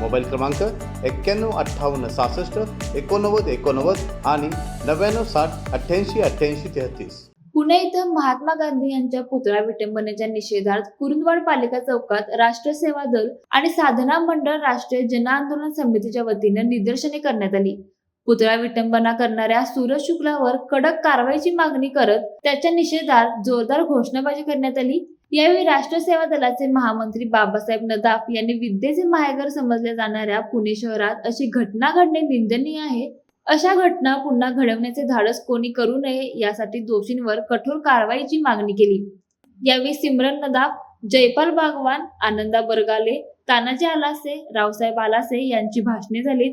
Mobile क्रमांक एक्क्याण्णव अठ्ठावन्न सहासष्ट एकोणनव्वद एकोणनव्वद आणि नव्याण्णव साठ अठ्ठ्याऐंशी अठ्ठ्याऐंशी तेहतीस. पुणे इथं महात्मा गांधी यांच्या पुतळा विटंबनेच्या निषेधार्थ कुरुंदवाड पालिका चौकात राष्ट्र सेवा दल आणि साधना मंडळ राष्ट्रीय जन आंदोलन समितीच्या वतीनं निदर्शने करण्यात आली. पुतळा विटंबना करणाऱ्या सूरज शुक्लावर कडक कारवाईची मागणी करत त्याच्या निषेधात जोरदार घोषणाबाजी करण्यात आली. यावेळी राष्ट्र सेवा दलाचे महामंत्री बाबासाहेब नदाफ यांनी विद्येचे माहेगर समजल्या जाणाऱ्या पुणे शहरात अशी घटना घडणे निंदनीय आहे. अशा घटना पुन्हा घडवण्याचे धाडस कोणी करू नये यासाठी दोषींवर कठोर कारवाईची मागणी केली. यावेळी सिमरन नदाफ जयपाल बागवान आनंदा बरगाले तानाजी आलासे रावसाहेब आलासे यांची भाषणे झाली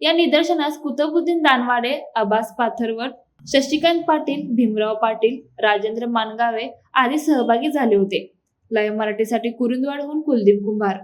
या निदर्शनास कुतुबुद्दीन दानवाडे अब्बास पाथरवट शशिकांत पाटील भीमराव पाटील राजेंद्र मानगावे आदी सहभागी झाले होते. लाईव्ह मराठीसाठी कुरुंदवाडहून कुलदीप कुंभार.